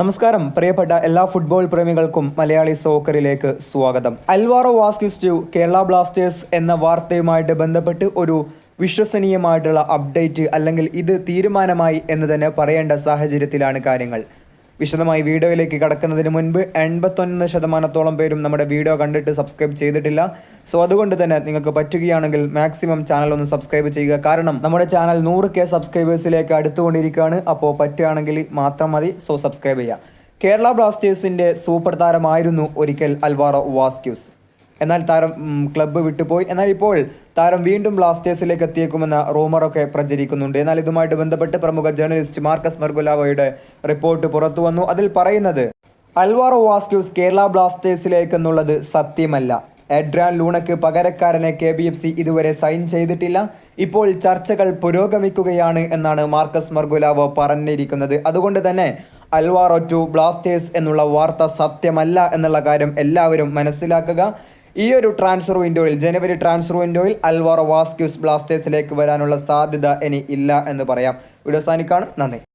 നമസ്കാരം. പ്രിയപ്പെട്ട എല്ലാ ഫുട്ബോൾ പ്രേമികൾക്കും മലയാളി സോക്കറിലേക്ക് സ്വാഗതം. അൽവാറോ വാസ്കിസ്റ്റു കേരള ബ്ലാസ്റ്റേഴ്സ് എന്ന വാർത്തയുമായിട്ട് ബന്ധപ്പെട്ട് ഒരു വിശ്വസനീയമായിട്ടുള്ള അപ്ഡേറ്റ് അല്ലെങ്കിൽ ഇത് തീരുമാനമായി എന്ന് തന്നെ പറയേണ്ട സാഹചര്യത്തിലാണ് കാര്യങ്ങൾ. വിശദമായി വീഡിയോയിലേക്ക് കടക്കുന്നതിന് മുൻപ് എൺപത്തൊന്ന് ശതമാനത്തോളം പേരും നമ്മുടെ വീഡിയോ കണ്ടിട്ട് സബ്സ്ക്രൈബ് ചെയ്തിട്ടില്ല. സോ അതുകൊണ്ട് തന്നെ നിങ്ങൾക്ക് പറ്റുകയാണെങ്കിൽ മാക്സിമം ചാനൽ ഒന്ന് സബ്സ്ക്രൈബ് ചെയ്യുക. കാരണം നമ്മുടെ ചാനൽ നൂറ് കെ സബ്സ്ക്രൈബേഴ്സിലേക്ക് അടുത്തുകൊണ്ടിരിക്കുകയാണ്. അപ്പോൾ പറ്റുകയാണെങ്കിൽ മാത്രം മതി. സോ സബ്സ്ക്രൈബ് ചെയ്യുക. കേരള ബ്ലാസ്റ്റേഴ്സിന്റെ സൂപ്പർ താരമായിരുന്നു ഒരിക്കൽ അൽവാറോ വാസ്ക്യൂസ്. എന്നാൽ താരം ക്ലബ്ബ് വിട്ടുപോയി. എന്നാൽ ഇപ്പോൾ താരം വീണ്ടും ബ്ലാസ്റ്റേഴ്സിലേക്ക് എത്തിയേക്കുമെന്ന റൂമറൊക്കെ പ്രചരിക്കുന്നുണ്ട്. എന്നാൽ ഇതുമായിട്ട് ബന്ധപ്പെട്ട് പ്രമുഖ ജേർണലിസ്റ്റ് മാർക്കസ് മെർഗുലാവോയുടെ റിപ്പോർട്ട് പുറത്തു വന്നു അതിൽ പറയുന്നത് അൽവാറോ വാസ്ക്യൂസ് കേരള ബ്ലാസ്റ്റേഴ്സിലേക്ക് എന്നുള്ളത് സത്യമല്ല. എഡ്രാൻ ലൂണക്ക് പകരക്കാരനെ കെ ബി എഫ് സി ഇതുവരെ സൈൻ ചെയ്തിട്ടില്ല. ഇപ്പോൾ ചർച്ചകൾ പുരോഗമിക്കുകയാണ് എന്നാണ് മാർക്കസ് മർഗുലാവോ പറഞ്ഞിരിക്കുന്നത്. അതുകൊണ്ട് തന്നെ അൽവാറോ ടു ബ്ലാസ്റ്റേഴ്സ് എന്നുള്ള വാർത്ത സത്യമല്ല എന്നുള്ള കാര്യം എല്ലാവരും മനസ്സിലാക്കുക. ഈ ഒരു ട്രാൻസ്ഫർ വിൻഡോയിൽ ജനുവരി ട്രാൻസ്ഫർ വിൻഡോയിൽ അൽവാറോ വാസ്ക്യൂസ് ബ്ലാസ്റ്റേഴ്സിലേക്ക് വരാനുള്ള സാധ്യത ഇനി ഇല്ല എന്ന് പറയാം. വീഡിയോ സാനിക്കാണ് നന്ദി.